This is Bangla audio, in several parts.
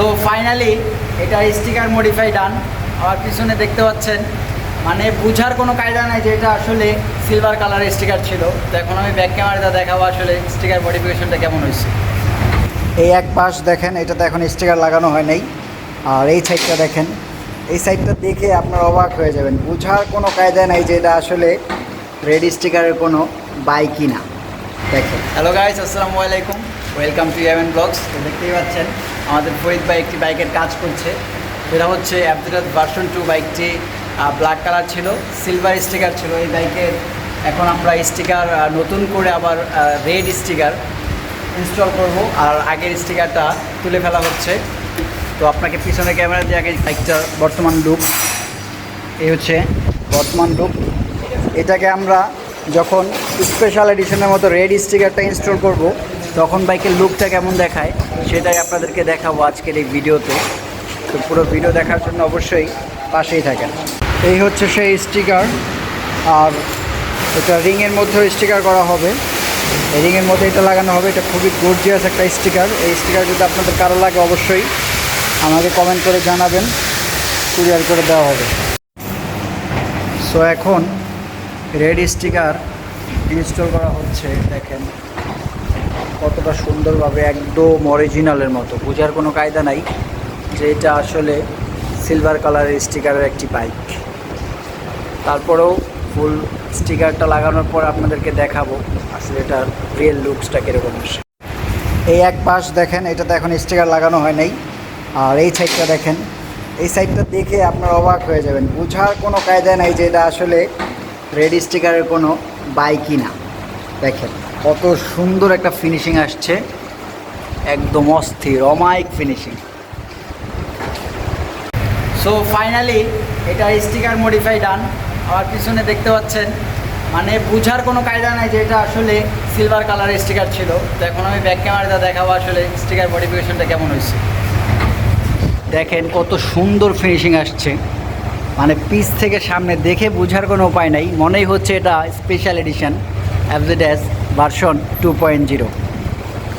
সো ফাইনালি এটা স্টিকার মডিফাই ডান আমার পিছনে দেখতে পাচ্ছেন মানে বুঝার কোনো কায়দা নাই যে এটা আসলে সিলভার কালারের স্টিকার ছিল। তো এখন আমি ব্যাক ক্যামেরাটা দেখাবো আসলে স্টিকার মডিফিকেশনটা কেমন হয়েছে। এই এক পাশ দেখেন, এটাতে এখন স্টিকার লাগানো হয় নাই। আর এই সাইডটা দেখেন, এই সাইডটা দেখে আপনার অবাক হয়ে যাবেন। বুঝার কোনো কায়দা নাই যে এটা আসলে রেড স্টিকারের কোনো বাইকই না দেখেন। হ্যালো গাইস আসসালামু আলাইকুম। ওয়েলকাম টু ইয়ামেন ব্লগস তো দেখতেই পাচ্ছেন, আমাদের ফরিদ ভাই একটি বাইকের কাজ করছে। এটা হচ্ছে অ্যাপডিরাত ভার্সন টু বাইকটি ব্ল্যাক কালার ছিল সিলভার স্টিকার ছিল এই বাইকের। এখন আমরা স্টিকার নতুন করে আবার রেড স্টিকার ইনস্টল করব। আর আগের স্টিকারটা তুলে ফেলা হচ্ছে। তো আপনাকে পিছনে ক্যামেরা দিয়ে আগে বাইকটার বর্তমান লুক এই হচ্ছে বর্তমান লুক এটাকে আমরা যখন স্পেশাল এডিশনের মতো রেড স্টিকারটা ইনস্টল করব, তখন বাইকের লুকটা কেমন দেখায়, সেটাই আপনাদেরকে দেখাবো আজকের এই ভিডিওতে। তো পুরো ভিডিও দেখার জন্য অবশ্যই পাশেই থাকেন। এই হচ্ছে সেই স্টিকার আর এটা রিংয়ের মধ্যেও স্টিকার করা হবে। রিংয়ের মধ্যে এটা লাগানো হবে, এটা খুবই গর্জিয়াস একটা স্টিকার এই স্টিকার যদি আপনাদের কারও লাগে অবশ্যই, আমাকে কমেন্ট করে জানাবেন কুরিয়ার করে দেওয়া হবে। সো এখন রেড স্টিকার ইনস্টল করা হচ্ছে, দেখেন। কতটা সুন্দরভাবে একদম অরিজিনালের মতো, বোঝার কোনো কায়দা নাই যে এটা আসলে সিলভার কালারের স্টিকারের একটি বাইক। তারপরেও ফুল স্টিকারটা লাগানোর পর আপনাদেরকে দেখাবো আসলে এটার রিয়েল লুকসটা কীরকম আসে। এই এক পাশ দেখেন, এটাতে এখন স্টিকার লাগানো হয় নাই। আর এই সাইডটা দেখেন, এই সাইডটা দেখে আপনার অবাক হয়ে যাবেন। বোঝার কোনো কায়দা নাই যে এটা আসলে রেড স্টিকারের কোনো বাইকই না দেখেন, কত সুন্দর একটা ফিনিশিং আসছে। একদম অস্থির, অমায়িক ফিনিশিং সো ফাইনালি এটা স্টিকার মডিফাই ডান আমার পিছনে দেখতে পাচ্ছেন মানে বুঝার কোনো কায়দা নাই যে এটা আসলে সিলভার কালারের স্টিকার ছিল। তো এখন আমি ব্যাক ক্যামেরাটা দেখাবো আসলে স্টিকার মডিফিকেশনটা কেমন হয়েছে। দেখেন, কত সুন্দর ফিনিশিং আসছে। মানে পিস থেকে সামনে দেখে বোঝার কোনো উপায় নাই। মনেই হচ্ছে এটা স্পেশাল এডিশন অ্যাভজেডাস ভার্সন টু পয়েন্ট জিরো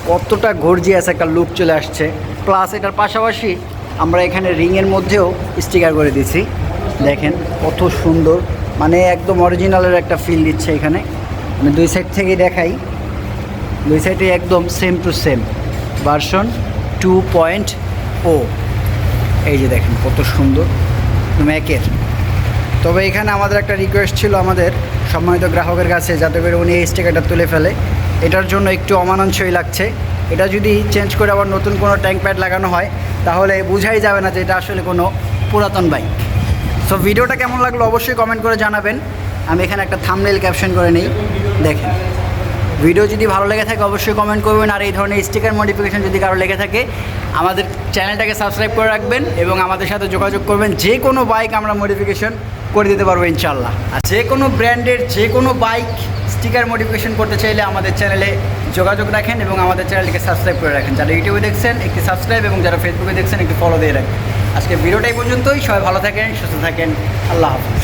কতটা গর্জিয়াস একটা লুক চলে আসছে। প্লাস এটার পাশাপাশি আমরা এখানে রিংয়ের মধ্যেও স্টিকার করে দিছি দেখেন কত সুন্দর মানে একদম অরিজিনালের একটা ফিল দিচ্ছে এখানে। মানে দুই সাইড থেকেই দেখাই। দুই সাইডে একদম same to same version two point O এই যে দেখেন কত সুন্দর। ম্যাকের তবে এখানে আমাদের একটা রিকোয়েস্ট ছিল আমাদের সম্মানিত গ্রাহকের কাছে, যাতে করে উনি এই স্টিকারটা তুলে ফেলে। এটার জন্য একটু অমানানসই লাগছে। এটা যদি চেঞ্জ করে আবার নতুন কোনো ট্যাঙ্ক প্যাড লাগানো হয়, তাহলে বোঝাই যাবে না যে এটা আসলে কোনো পুরাতন বাইক সো ভিডিওটা কেমন লাগল অবশ্যই কমেন্ট করে জানাবেন। আমি এখানে একটা থামনেল ক্যাপশন করে নিই। দেখেন। ভিডিও যদি ভালো লেগে থাকে, অবশ্যই কমেন্ট করবেন। আর এই ধরনের স্টিকার মডিফিকেশন যদি কারও লেগে থাকে, আমাদের চ্যানেলটাকে সাবস্ক্রাইব করে রাখবেন এবং আমাদের সাথে যোগাযোগ করবেন। যে কোনো বাইক আমরা মডিফিকেশন করে দিতে পারব ইনশাল্লাহ আর যে কোনো ব্র্যান্ডের যে কোনো বাইক স্টিকার মডিফিকেশন করতে চাইলে আমাদের চ্যানেলে যোগাযোগ রাখেন এবং আমাদের চ্যানেলটিকে সাবস্ক্রাইব করে রাখেন। যারা ইউটিউবে দেখছেন, একটি সাবস্ক্রাইব এবং যারা ফেসবুকে দেখছেন, একটি ফলো দিয়ে রাখেন। আজকে ভিডিওটাই পর্যন্তই। সবাই ভালো থাকেন, সুস্থ থাকেন। আল্লাহ হাফিজ।